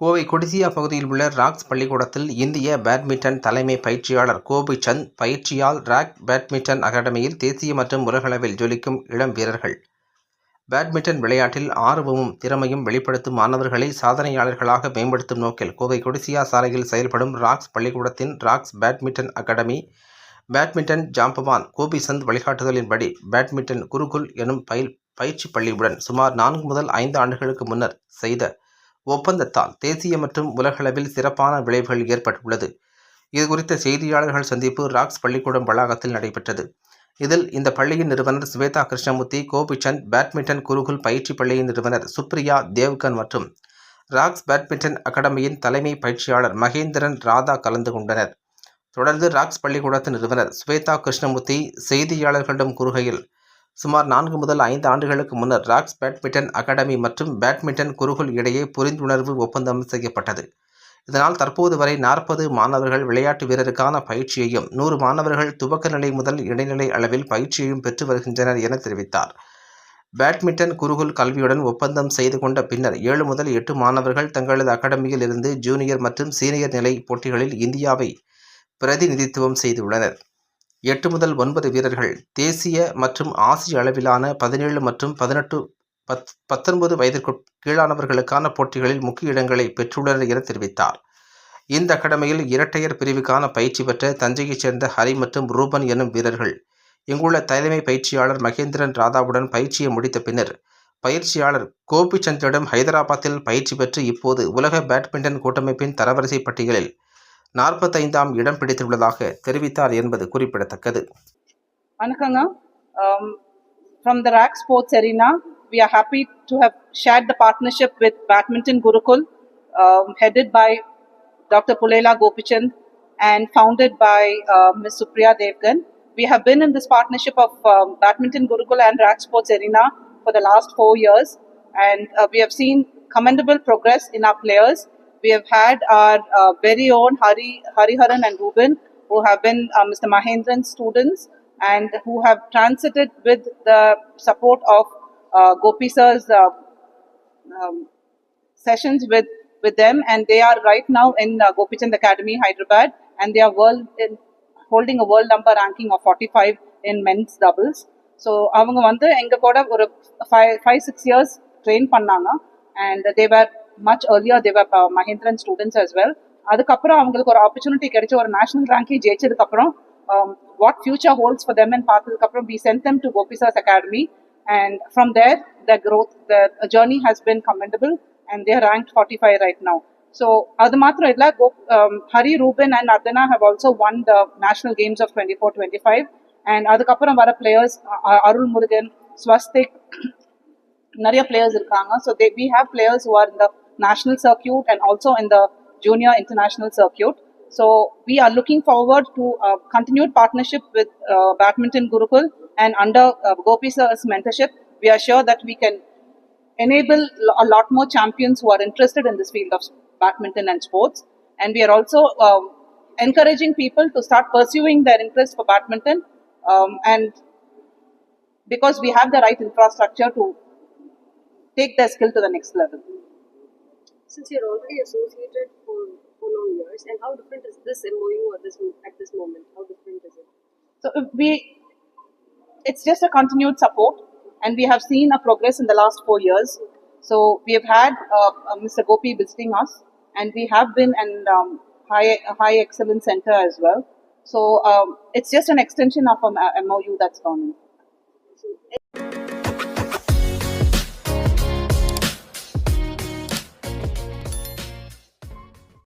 கோவை கொடிசியா பகுதியில் உள்ள ராக்ஸ் பள்ளிக்கூடத்தில் இந்திய பேட்மிண்டன் தலைமை பயிற்சியாளர் கோபி சந்த் பயிற்சியால் ராக் பேட்மிண்டன் அகாடமியில் தேசிய மற்றும் உலகளவில் ஜொலிக்கும் இளம் வீரர்கள். பேட்மிண்டன் விளையாட்டில் ஆர்வமும் திறமையும் வெளிப்படுத்தும் மாணவர்களை சாதனையாளர்களாக மேம்படுத்தும் நோக்கில் கோவை கொடிசியா சாலையில் செயல்படும் ராக்ஸ் பள்ளிக்கூடத்தின் ராக்ஸ் பேட்மிண்டன் அகாடமி பேட்மிண்டன் ஜாம்பவான் கோபி சந்த் வழிகாட்டுதலின்படி பேட்மிண்டன் குருகுல் எனும் பயில் பயிற்சி பள்ளியுடன் சுமார் நான்கு முதல் ஐந்து ஆண்டுகளுக்கு முன்னர் செய்த ஒப்பந்தத்தால் தேசிய மற்றும் உலகளவில் சிறப்பான விளைவுகள் ஏற்பட்டுள்ளது. இது குறித்த செய்தியாளர்கள் சந்திப்பு ராக்ஸ் பள்ளிக்கூடம் வளாகத்தில் நடைபெற்றது. இதில் இந்த பள்ளியின் நிறுவனர் ஸ்வேதா கிருஷ்ணமூர்த்தி கோபிச்சந்த் பேட்மிண்டன் குருகுல் பயிற்சி பள்ளியின் நிறுவனர் சுப்ரியா தேவ்கன் மற்றும் ராக்ஸ் பேட்மிண்டன் அகாடமியின் தலைமை பயிற்சியாளர் மகேந்திரன் ராதா கலந்து கொண்டனர். தொடர்ந்து ராக்ஸ் பள்ளிக்கூடத்தின் நிறுவனர் ஸ்வேதா கிருஷ்ணமூர்த்தி செய்தியாளர்களிடம் கூறுகையில் சுமார் நான்கு முதல் ஐந்து ஆண்டுகளுக்கு முன்னர் ராக்ஸ் பேட்மிண்டன் அகாடமி மற்றும் பேட்மிண்டன் குருகுல் இடையே புரிந்துணர்வு ஒப்பந்தம் செய்யப்பட்டது. இதனால் தற்போது வரை நாற்பது மாணவர்கள் விளையாட்டு வீரருக்கான பயிற்சியையும் நூறு மாணவர்கள் துவக்க நிலை முதல் இடைநிலை அளவில் பயிற்சியையும் பெற்று வருகின்றனர் என தெரிவித்தார். பேட்மிண்டன் குருகுல் கல்வியுடன் ஒப்பந்தம் செய்து கொண்ட பின்னர் ஏழு முதல் எட்டு மாணவர்கள் தங்களது அகாடமியில் இருந்து ஜூனியர் மற்றும் சீனியர் நிலை போட்டிகளில் இந்தியாவை பிரதிநிதித்துவம் செய்துள்ளனர். எட்டு முதல் ஒன்பது வீரர்கள் தேசிய மற்றும் ஆசிய அளவிலான பதினேழு மற்றும் பதினெட்டு பத் பத்தொன்பது வயதிற்கு கீழானவர்களுக்கான போட்டிகளில் முக்கிய இடங்களை பெற்றுள்ளனர் என தெரிவித்தார். இந்த அகாடமியில் இரட்டையர் பிரிவுக்கான பயிற்சி பெற்ற தஞ்சையைச் சேர்ந்த ஹரி மற்றும் ரூபன் எனும் வீரர்கள் இங்குள்ள தலைமை பயிற்சியாளர் மகேந்திரன் ராதாவுடன் பயிற்சியை முடித்த பின்னர் பயிற்சியாளர் கோபிச்சந்திரிடம் ஹைதராபாத்தில் பயிற்சி பெற்று இப்போது உலக பேட்மிண்டன் கூட்டமைப்பின் தரவரிசை பட்டியலில் நாற்பத்தைந்தாம் இடம் பிடித்துள்ளதாக தெரிவித்தார் என்பது குறிப்பிடத்தக்கது Anakanga, um, from the RAC Sports Arena, we are happy to have shared the partnership with Badminton Gurukul, um, headed by Dr. Pulela Gopichand and founded by uh, Ms. Supriya Devgan. We have been in this partnership of um, Badminton Gurukul and RAC Sports Arena for the last four years, and uh, we have seen commendable progress in our players. We have had our uh, very own Hari Hariharan and Ruben, who have been uh, Mr. Mahendran's students and who have transited with the support of uh, Gopi sir's uh, um, sessions with with them, and they are right now in uh, Gopichand Academy, Hyderabad, and they are world in, holding a world number ranking of 45 in men's doubles. So அவங்க வந்து எங்க கூட ஒரு five five six years train பண்ணாங்க and Thevar much earlier they were Mahendran students as well அதுக்கப்புறம் அவங்களுக்கு ஒரு opportunity கிடைச்சி ஒரு நேஷனல் ரேங்கே ஜெயிச்சதுக்கப்புறம் what future holds for them பார்த்ததுக்கப்புறம் we sent them to Gopichand's academy and from there the growth the journey has been commendable and their rank forty five right now so அது மாத்திரம் இல்ல கோ Hari Ruban and Ardhana have also won the national games of twenty four twenty five and அதுக்கப்புறம் வர players Arul Murugan Swastik நிறைய players இருக்காங்க. So they we have players who are இந்த national circuit and also in the junior international circuit. So we are looking forward to a continued partnership with uh, Badminton Gurukul and under uh, Gopi Sir's mentorship, we are sure that we can enable a lot more champions who are interested in this field of badminton and sports. And we are also um, encouraging people to start pursuing their interest for badminton um, and because we have the right infrastructure to take their skill to the next level. Since you're already associated for for long years, and how different is this MOU at this at this moment? How different is it? So if we, it's just a continued support, and we have seen a progress in the last four years. So we have had uh, uh, Mr. Gopi visiting us, and we have been in um, high high excellence center as well. So um, it's just an extension of a MOU that's gone in.